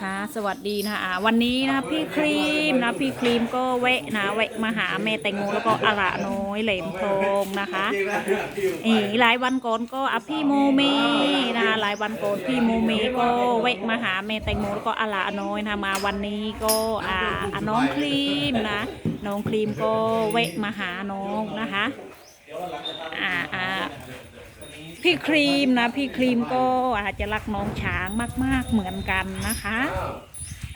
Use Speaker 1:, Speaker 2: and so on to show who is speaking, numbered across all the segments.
Speaker 1: ค่ะสวัสดีนะคะอ่าวันนี้นะคะพี่ครีมนะพี่ครีมก็แวะนะแวะมาหาแม่แตงโมแล้วก็อาระน้อยเหลมทองนะคะอีหลายวันก่อนก็อะพี่โมเมนะคะหลายวันก่อนพี่โมเมก็แวะมาหาแม่แตงโมแล้วก็อาระน้อยนะคะมาวันนี้ก็อ่าอะน้องครีมนะน้องครีมก็แวะมาหาน้องนะคะอ่าอ่า พี่ครีมนะ พี่ครีมก็อาจจะรักน้องช้างมาก ๆเหมือนกันนะคะ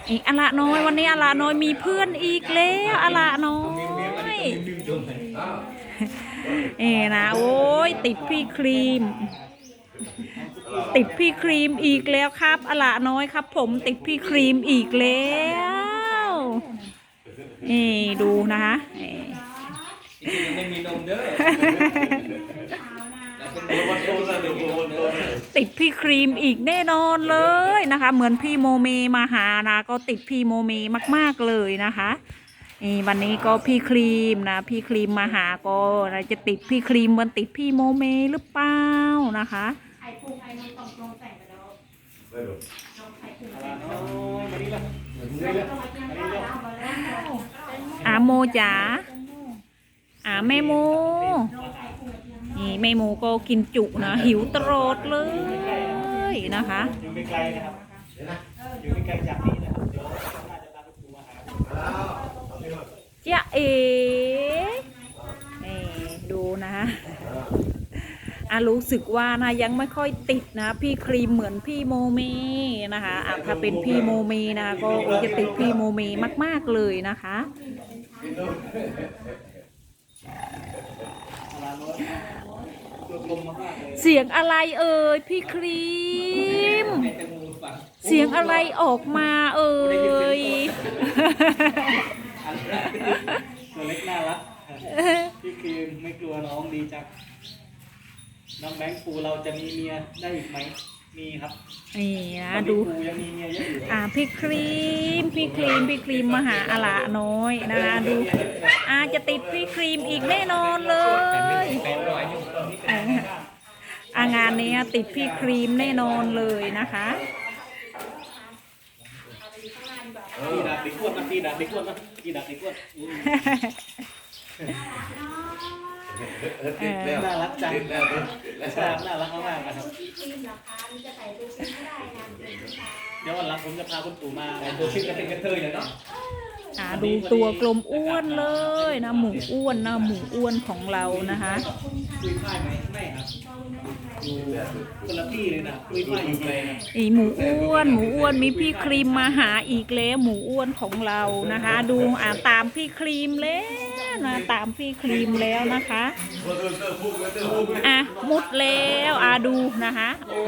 Speaker 1: อีกอละน้อยวันนี้อละน้อยมีเพื่อนอีกแล้วอละน้อยเอ๋นะโอ้ยติดพี่ครีม ติดพี่ครีมอีกแล้วครับอละน้อยครับ ผมติดพี่ครีมอีกแล้วเอ๋ดูนะคะ
Speaker 2: ไม่มีนมเด้อ
Speaker 1: ติดพี่ครีมอีกแน่นอนเลยนะคะ เหมือนพี่โมเมมาหานะ ก็ติดพี่โมเมมาก ๆเลยนะคะนี่วันนี้ก็พี่ครีมนะ พี่ครีมมาหาก็จะติดพี่ครีมเหมือนติดพี่โมเมหรือเปล่านะคะ
Speaker 3: ไอ้พุงไอ้มันต้องลงแต่งไปแล้วลงไอ้พุง
Speaker 2: ไรเนาะมานี่ละ
Speaker 3: แล้วก็มากินข้าวแล้วมาแล้ว
Speaker 1: อาโมจ๋าอาแม่โม นี่แม่โมก็กินจุนะ หิวตลอดเลยนะคะ
Speaker 2: อยู่ไม่ไกลนะครับอยู่ไม่ไกลจากนี่นะครับเดี๋ยวน่าจะพาคุณครูมาหา
Speaker 1: จ๊ะเอ๋นี่ดูนะอารู้สึกว่านะยังไม่ค่อยติดนะ พี่ครีมเหมือนพี่โมเมนะคะอะถ้าเป็นพี่โมเมนะก็โอ้จะติดพี่โมเมมาก ๆเลยนะคะ
Speaker 2: อะไรเนาะตัวกลมมากๆ เลย
Speaker 1: เสียงอะไรเอ่ยพี่ครีม
Speaker 2: ให้แตงโมฟัง
Speaker 1: เสียงอะไรออกมาเอ่ย
Speaker 2: ตัวเล็กน่ารักพี่ครีมไม่กลัวน้องดีจังน้องแบงค์ปูเราจะมีเมียได้อีกไหม มีครับ
Speaker 1: นี่นะ
Speaker 2: ตอนนี้
Speaker 1: ดู
Speaker 2: ปูยังมีเมียเยอะอยู่
Speaker 1: อ่าพี่ครีมพี่ครีมพี่ครีมมาหาอาละน้อยนะคะดูอาจะติดพี่ครีมอีกแน่นอนเลย
Speaker 2: แปดร้อยอยู่ตอนนี้
Speaker 1: อางานนี้ติดพี่ครีมแน่นอนเลยนะคะ
Speaker 2: ตีดักเด็กอ้วนนะตีดักเด็กอ้วนนะตีดักเด็กอ้วน อืม
Speaker 1: เออ
Speaker 2: น่ารักจังน่ารักมากๆนะครับ
Speaker 3: ที่ครีมราคานี่จะใส่ตัวครีมไม่ได้นะเป็นผู้ชาย
Speaker 2: เดี๋ยววันหลังผมจะพาคุณปู่มาตัวชื่อจะเป็นกระเทยเลยเนาะ
Speaker 1: อ่าดูตัวกลมอ้วนเลยนะหมูอ้วนนะหมูอ้วนของเรานะคะ
Speaker 2: คุยค่ายไหมไม่ครับอยู่คนละที่เลยนะคุยค่ายอยู่ไกลนะ
Speaker 1: อีหมูอ้วน หมูอ้วนมีพี่ครีมมาหาอีกแล้วหมูอ้วนของเรานะคะ ดูอ่าตามพี่ครีมแล้วนะตามพี่ครีมแล้วนะคะอะมุดแล้วอะดูนะคะ โอ้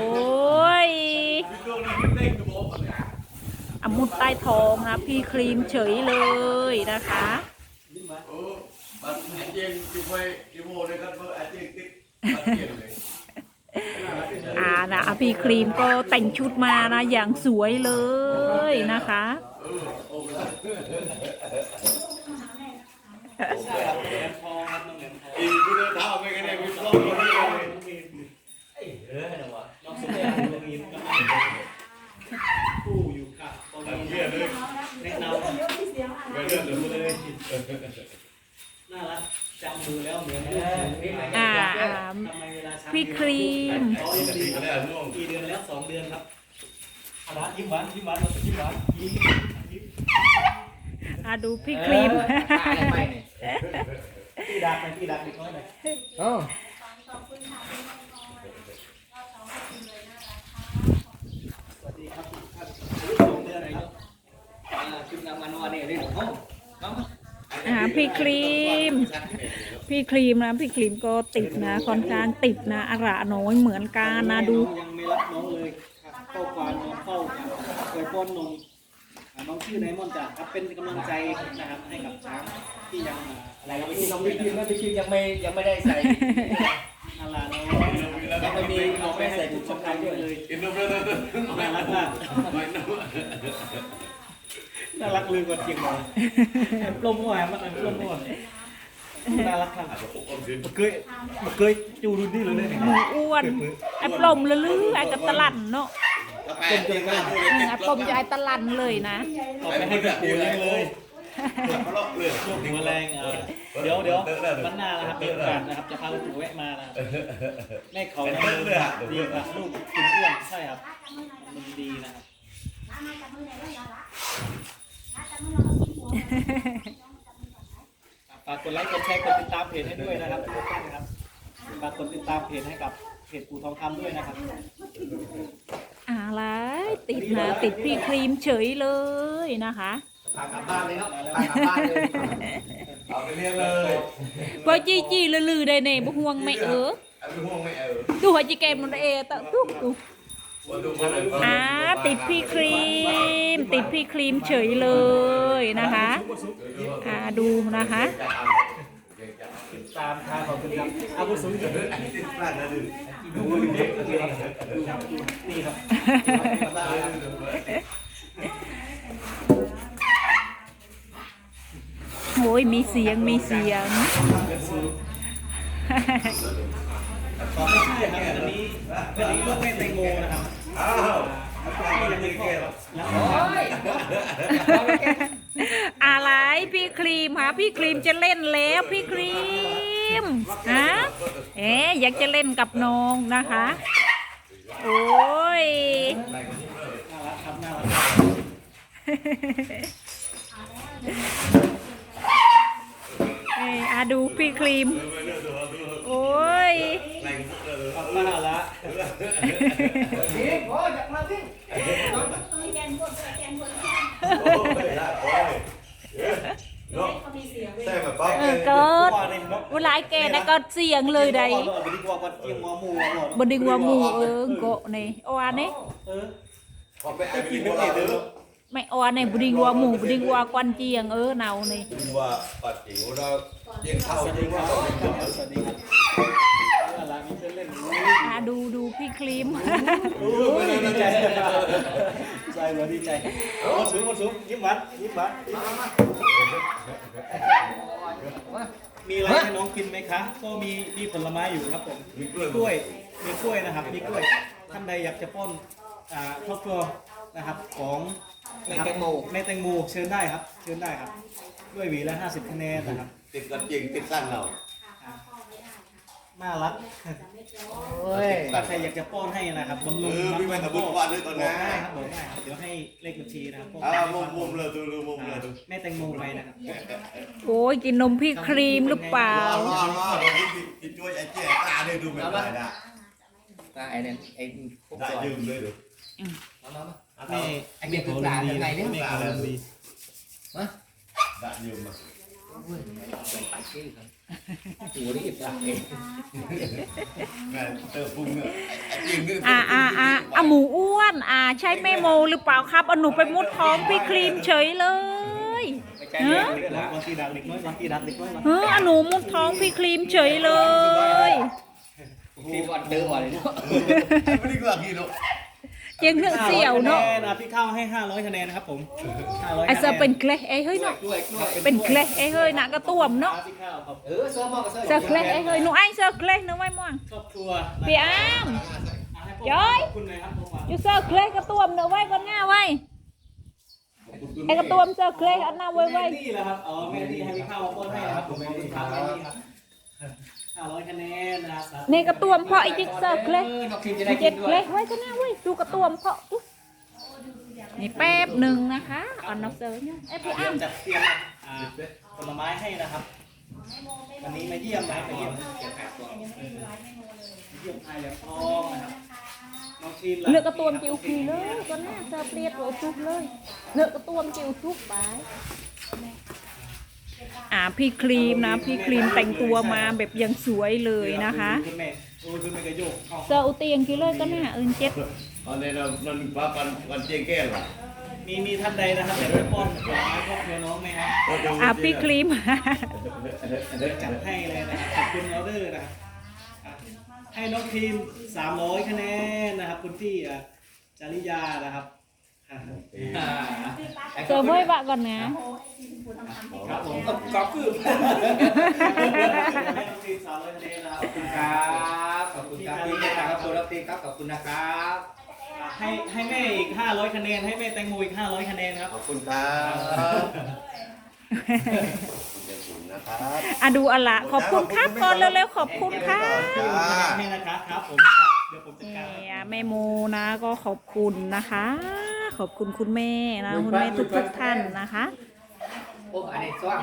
Speaker 1: ยอะ มุดใต้ท้องนะพี่ครีมเฉยเลยนะคะอ่านะอะพี่ครีมก็แต่งชุดมานะ อย่างสวยเลยนะคะ
Speaker 2: แหลมทองครับน้องแหลมทอง
Speaker 4: อีกคุณเดินเท้าไปกันเนี่ยมีกล้องอยู่นี่เลย
Speaker 2: น้องสุดยอดโรงเรียนก็ผู้อยู่ค่ะตอน
Speaker 4: ทำ
Speaker 2: นี้
Speaker 4: เพี้ยเลย
Speaker 2: แนะน
Speaker 4: ไปเรื่องเดี๋ยวพูดเลยำ
Speaker 2: น่ารัก จำมือแล้วเหมือนลูก
Speaker 1: อ่าอ่า
Speaker 2: ทำไมเวลาช้าง
Speaker 1: พี่ครีม
Speaker 2: อ๋อ
Speaker 4: ปก
Speaker 2: ดี
Speaker 4: ติก็ได้ร่วง
Speaker 2: กี่เดือนแล้วสองเดือนครับหวานยิ้มหวานยิ้มหวานเราจะยิ้มหวานยิ้มยิ้ม
Speaker 1: อะดูพี่ครีม
Speaker 2: ตีดักหน่อยตีดักเด็กน้อยหน่อย
Speaker 5: อ๋อ
Speaker 2: สวัสดีครับทุกท่านสองเดือนไหนเนาะอ่าชุดนำมันวันนี้เรื่องของน้อง
Speaker 1: อ่าพี่ครีม พี่ครีมนะพี่ครีมก็ติดนะค่อนข้างติดนะอาระน้อยเหมือนกันนะดู
Speaker 2: ยังไม่รับน้องเลยครับเข้าควานน้องเข้าครับเคยป้อนนมอ่าน้องชื่อไนมอนจ้ะครับเป็นกำลังใจนะครับให้กับช้างที่ยังอ่าอะไรเราไม่
Speaker 5: พี่
Speaker 2: ที่
Speaker 5: น้
Speaker 2: น้
Speaker 5: อ
Speaker 2: องง
Speaker 5: พี่
Speaker 2: ไม่
Speaker 5: คิ
Speaker 2: กิ
Speaker 5: ม
Speaker 2: น
Speaker 5: นะพี่คิมยังไม่ยังไม่ได้ใส่
Speaker 2: อาลาน้อง
Speaker 5: ยังไม่มีน้องไม่ใส่ถุง
Speaker 2: สำ
Speaker 5: สำ
Speaker 2: คั
Speaker 5: คั
Speaker 2: ญ
Speaker 5: ญ
Speaker 2: ด้
Speaker 5: ด้
Speaker 2: ว
Speaker 5: วยย
Speaker 2: เลย
Speaker 4: อินโดนีเซีย
Speaker 2: น่ารักมากน่ารักลืมกว่าจริงเลยแอบปล้มหัวมันแอบปล้มหัว น่ารักครับมันเคยมันเคยจูดูนี่เลยเนี่ย
Speaker 1: หมูอ้วนไอ้ปลมละลือไอ้กระตะลั่นเนาะ
Speaker 4: กับ
Speaker 2: ต้มจนกระ
Speaker 1: อืมอะต้มใจตะลันเลยนะ
Speaker 2: เอาไปให้คุณปู่เลี้ยงเลยลูกหัวแรงเออเดี๋ยวเดี๋ยววันหน้านะครับมีโอกาสนะครับจะพาคุณปู่แวะมานะครับแม่เขาเนี่ยดีกว่าลูกคุณอ้วนใช่ครับมันดีนะครับ ฝากกดไลค์กดแชร์กดติดตามเพจให้ด้วยนะครับทุกท่านนะครับฝากกดติดตามเพจให้กับเพจปูทองคำด้วยนะครับ
Speaker 1: อะไรติดนะติดพี่ครีมเฉยเลยนะคะ
Speaker 5: พากลับบ้านเลยเนาะพากลับบ้านเลย
Speaker 4: เอาไปเรียกเลย
Speaker 1: ว่าจีจีลือๆได้เน่บ่ห่วงไม่เออ
Speaker 4: เอาไปห่วงไม่เอา
Speaker 1: ดูหัวจีเกมมันเอตะตุ๊กตุ๊ก
Speaker 4: วันดูมันเลย
Speaker 1: อ่าติดพี่ครีม ติดพี่ครีมเฉยเลยนะคะอ่าดูนะคะ
Speaker 2: ติดตามทางของคุณครับอาวุธสูงสุด
Speaker 4: ติดพลาดนะดู
Speaker 2: นี่ครับ
Speaker 1: โอ้ยมีเสียงมีเสียง
Speaker 2: ต่อไม่ใช่ครับอันนี้อันนี้ลูกแม่แตงโมนะครับ
Speaker 4: อ้าว
Speaker 2: ยังไม่คลอดแล้ว
Speaker 1: อะไรพี่ครีมคะพี่ครีมจะเล่นแล้วพี่ครีมฮะเอ๊อยากจะเล่นกับน้องนะคะ โอ้ยเอ้ยอาดูพี่ครีม โอ้ย
Speaker 2: น่ารัก
Speaker 4: โอ้ยละโอ้ย เอ
Speaker 1: อกิด
Speaker 2: ว่าในนก
Speaker 1: เวลาแกนะก็เสียงเลยได้
Speaker 2: บดีกว่าก่อนเกียงหัวหมูหัว
Speaker 1: บดึงว่าหมูเออโกะนี่อวานี่
Speaker 2: เออ
Speaker 4: ไปไอ้กินพวกเราเด้อ
Speaker 1: ไม่อวานี่บดึงว่าหมูบดึงว่าควันเจียงเออเนานี่
Speaker 4: ว่าปัดจิ๋วเราเย็นเข้า
Speaker 2: สวัส
Speaker 4: เย็
Speaker 2: ดี
Speaker 4: น
Speaker 2: ครั
Speaker 4: เข้า
Speaker 2: บสวัสดีครับน่า
Speaker 1: ดูดูพี่ครีม
Speaker 2: โอ้ยดีใจดีใจเลยดีใจมาสูงมาสูงยิ้มหวานยิ้มหวานมีอะไรให้น้องกินไหมคะก็มีมีผลไม้อยู่ครับผม
Speaker 4: มีกล้วย
Speaker 2: กล้วยมีกล้วยนะครับมีกล้วยท่านใดอยากจะป้อนอ่าครอบครัวนะครับของ
Speaker 5: แม่แตงโม
Speaker 2: แม่แตงโมเชิญได้ครับ เชิญได้ครับกล้วยหวีละ50คะแนนนะครับ
Speaker 4: ติดกันจริงติดสั้นเรา
Speaker 2: น่ารัก
Speaker 5: โอ้ย
Speaker 2: ถ้าใครอยากจะป้อนให้นะครับบำ
Speaker 4: เอ
Speaker 2: รุง
Speaker 4: อพี่แม่ตะบุญวันเลยตอน
Speaker 2: บ
Speaker 4: นี้
Speaker 2: อกได้ครับบอกได้ครับเดี๋ยวให้เลขบัญชีนะครับพวก
Speaker 4: อ่ามุมมุมเลยดูดูมุมเลยดู
Speaker 2: แม่แตงโมไปนะครับ
Speaker 1: โอ้ยกินนมพี่ครีมหรือเปล่า
Speaker 4: รอรอรอเราที่ที่ช่วยไอ้เจ๊ตาเนี่ยดูไม่ได้นะ
Speaker 5: ตาไอ้นั่นไอ้พวก
Speaker 4: ได้
Speaker 5: ซอย
Speaker 4: ยืมเลยดู
Speaker 5: เอามามา
Speaker 2: แม่
Speaker 5: ไอ้เด็กคือตายังไงเนี่ย
Speaker 2: แม่เขาลงดี
Speaker 4: ได้ยืมมา
Speaker 5: เป็น ไปชื่อครับหัวนี่อิบตาเอง
Speaker 4: แม่เติมพุ่งเนี่ยไอ้จริงนี่
Speaker 1: อ่าอ่าอ่าอะหมูอ้วน อ่า ใช่แม่โมหรือเปล่าครับเอาหนูไปมุดท้องพี่ครีมเฉยเลย
Speaker 5: ไม่ใช่เรื่อง
Speaker 2: เด็กน้อยบางทีดักเด็กน้อยบางทีดักเด็กน้อยบาง
Speaker 1: เฮ้อเอาหนูมุดท้องพี่ครีมเฉยเลย
Speaker 5: ที่วันเจอวันเลยเนาะ
Speaker 4: ไม่ได้กว่ากี่โล
Speaker 1: เจียงเนื้อเสี่ยวเนาะ
Speaker 2: คะแนนพี่เข้าให้ 500คะแนนนะครับผม500
Speaker 1: ไอ้เซอร์เป็นเคลเอ้ยเฮ้ยเนาะ
Speaker 5: กล้วยกล้วย
Speaker 1: เป็นเคลเอ้ยเฮ้ยนะกระต้วมเนาะ
Speaker 2: พี่ข้าวครับ
Speaker 5: เออเสื้อหมอกกับเสื้อ
Speaker 1: เซอร์เคลเอ้ยเฮ้ยหนูไอ้เซอร์เคลเนื้อไว้ม่วง
Speaker 2: ครอบครัว
Speaker 1: พี่อ้ามย้อย
Speaker 2: ขอบคุณเลยครับผม
Speaker 1: อยู่เซอร์เคลกระต้วมเนื้อไว้ก่อนง่าไว้ไอ้กระต้วมเซอร์เคลอันน่าไว้ไว้
Speaker 2: แม่ที่แล้วครับอ๋อแม่ที่ให้พี่ข้าวมาป้อนให้นะครับผมแม่ที่ครับแม่ที่ครับ 500คะแนนนะครับ
Speaker 1: ในกระต้วมเพราะไอ้จิ๊กเซอร์เคล
Speaker 5: เออนอกทีมจะได้กิ
Speaker 1: เจ็
Speaker 5: น
Speaker 1: ด
Speaker 5: ด้
Speaker 1: เค
Speaker 5: วย
Speaker 1: ลไว้ก็น่าไว้ดูกระต้วมเพราะอุ๊ยนี่แป๊บหนึ่งนะคะอ่อนนอกเซอร์เนี่ยไอ้ยพี่
Speaker 2: เตรี
Speaker 1: อ้ายม
Speaker 2: มจัดเตรียมอ่าผลไม้ให้นะครับ วันนี้มาเยี่ยมนะครับมาเยี่ยมเยี่ยมไทยแบบทองนะครับน้องทีม
Speaker 1: เลือกกระต้วมจิ๋วคีเลยก็น่าเซอร์เปรียดหัวจุกเลยเลือกกระต้วมจิ๋วจุกไป อ่าพี่ครีมนะ พี่ครีมแต่งตัวมาแบบยังสวยเลยนะคะ
Speaker 2: คุณแม่โอ้ยคุณแม่ก็โยกเข้า
Speaker 1: เซอร์อุเตียงกี่เลยก็น่าเอินเจ็ด
Speaker 4: ตอนนี้เราเราพักกันวันเจ๊แก้วอะ
Speaker 2: มีมีท่านใดนะครับอยากจะป้อนผลไม้ครอบครัวน้องไหมครับ
Speaker 1: อ่าพี่ครีม
Speaker 2: จัดให้เลยนะครับขอบคุณออเดอร์นะครับอะให้น้องทีม300คะแนนนะครับคุณพี่อะจาริยานะครับอะ
Speaker 5: อ่า
Speaker 1: เซอร์ไว้บะก่อนนะ
Speaker 2: ครับผม
Speaker 5: ก็ก็คือ
Speaker 2: ให้น้องทีม300คะแนนนะครับ
Speaker 5: ขอบคุณครับ ขอบคุณครับพี่นะครับขอบคุณครับพี่ครับ ขอบคุณนะครับ
Speaker 2: ให้ให้แม่อีก 500 คะแนน ให้แม่แตงโมอีก 500 คะแนนครับ
Speaker 5: ขอบคุณครับขอบคุณนะครับ
Speaker 1: อะดูอะละขอบคุณครับก่อนเร็วๆขอบคุณครับ
Speaker 5: จ้า
Speaker 2: ให้นะครับครับผมครับเดี๋ยวผมจัดการ
Speaker 1: เนี่ยแม่โมนะก็ขอบคุณนะคะ ขอบคุณคุณแม่นะคุณแม่ทุกๆท่านนะคะ
Speaker 5: โอ้อันนี้ซ่วง